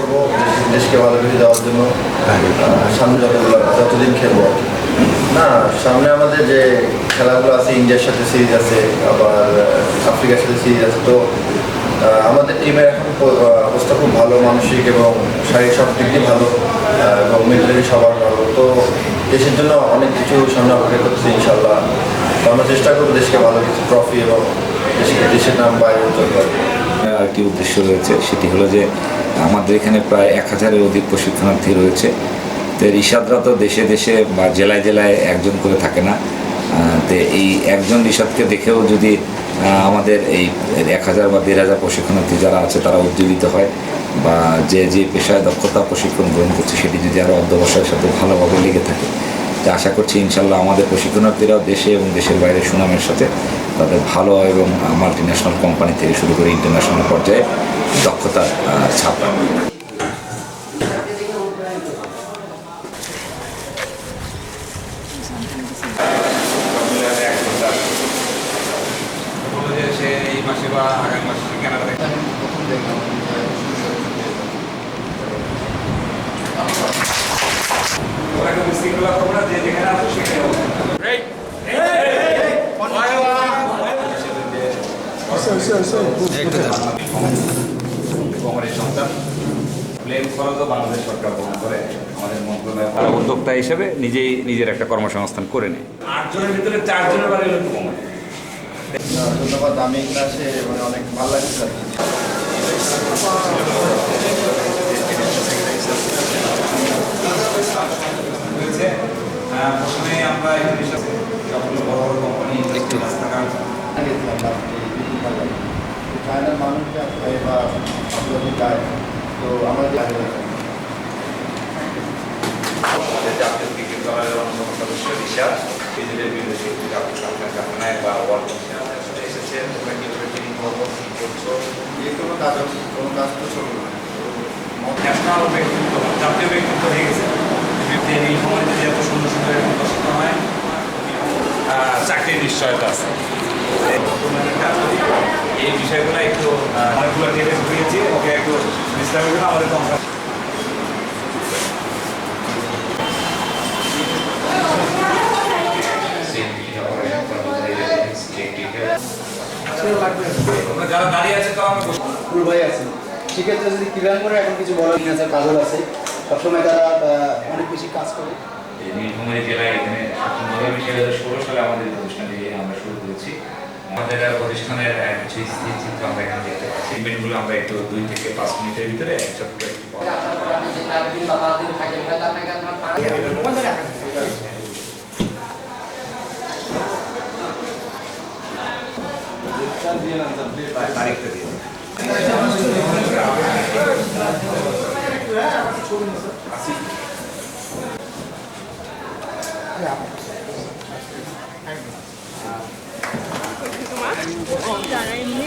করব দেশকে ভালো কিছু দেওয়ার জন্য। সামনে যতগুলো যতদিন খেলব। না সামনে আমাদের যে খেলাগুলো আছে ইন্ডিয়ার সাথে সিরিজ আছে আবার আফ্রিকার সাথে সিরিজ আছে তো আমাদের টিমের এখন অবস্থা খুব ভালো মানসিক এবং শারীরিক সব দিক দিয়ে ভালো এবং মেন্টালি সবার ভালো। তো দেশের জন্য অনেক কিছু সামনে অপেক্ষা করতেছি ইনশাল্লাহ তো আমরা চেষ্টা করব দেশকে ভালো কিছু ট্রফি এবং দেশের নাম বাইরে উজ্জ্বল করার। আরেকটি উদ্দেশ্য রয়েছে সেটি হলো যে আমাদের এখানে প্রায় এক হাজারের অধিক প্রশিক্ষণার্থী রয়েছে। তো রিশাদরা তো দেশে দেশে বা জেলায় জেলায় একজন করে থাকে না। তো এই একজন রিশাদকে দেখেও যদি আমাদের এই এক হাজার বা দেড় হাজার প্রশিক্ষণার্থী যারা আছে তারা উজ্জীবিত হয় বা যে যে পেশায় দক্ষতা প্রশিক্ষণ গ্রহণ করছে সেটি যদি আরও অধ্যবসায়ের সাথে ভালোভাবে লেগে থাকে। তো আশা করছি ইনশাল্লাহ আমাদের প্রশিক্ষণার্থীরাও দেশে এবং দেশের বাইরে সুনামের সাথে তাদের ভালো এবং মাল্টি ন্যাশনাল কোম্পানি থেকে শুরু করে ইন্টারন্যাশনাল পর্যায়ে দক্ষতা আহ, ছাপ রাখবে। কমরের সন্তান প্লেন খরচও বাংলাদেশ সরকার বহন করে আমাদের মন্ত্রণালয় তারা উদ্যোক্তা হিসেবে নিজেই নিজের একটা কর্মসংস্থান করে নেয়। আটজনের ভিতরে চারজনের বাড়ি হলো একটু কমে। ধন্যবাদ আমি ক্লাসে মানে অনেক ভালো লাগছে। আর কি হয়েছে আহ, প্রথমে আমরা এখানে এসে সবগুলো বড় বড় কোম্পানি একটু রাস্তাঘাট চায়নার মানুষকে আসলে বা আপনাদের যায় তো আমাদের আগে আমাদের জাতীয় ক্রিকেট দলের অন্যতম সদস্য রিশাদ নিজেদের বিদেশি আপনার কারখানায় বা ওয়ার্ল্ড কমিশনে আসলে এসেছে তোমরা কীভাবে ট্রেনিং করব কী করছ যে কোনো কাজ হোক, কোনো কাজ তো ছোট না ন্যাশনাল ব্যক্তিত্ব জাতীয় ব্যক্তিত্ব গেছে যে যে এত সুন্দর সুন্দর এবং হয় চাকরির নিশ্চয়তা আছে। বিশ্রামের জন্য আমাদের কোম্পানি যারা দাঁড়িয়ে আছে তো আমি ফুল ভাই আছে। সেক্ষেত্রে যদি ক্রীড়াঙ্গনে করে এখন কিছু বলার আছে কাজল আছে সবসময় তারা অনেক বেশি কাজ করে। এই নীলফামারী জেলায় এখানে ষোলো সালে আমাদের আমরা শুরু করেছি। আমাদের প্রতিষ্ঠানের কিছু স্থির চিত্র আমরা এখানে দেখতে পাচ্ছি ইভেন্টগুলো আমরা একটু দুই থেকে পাঁচ মিনিটের ভিতরে একটু বলা। দিয়ে দিন। যারা এমনি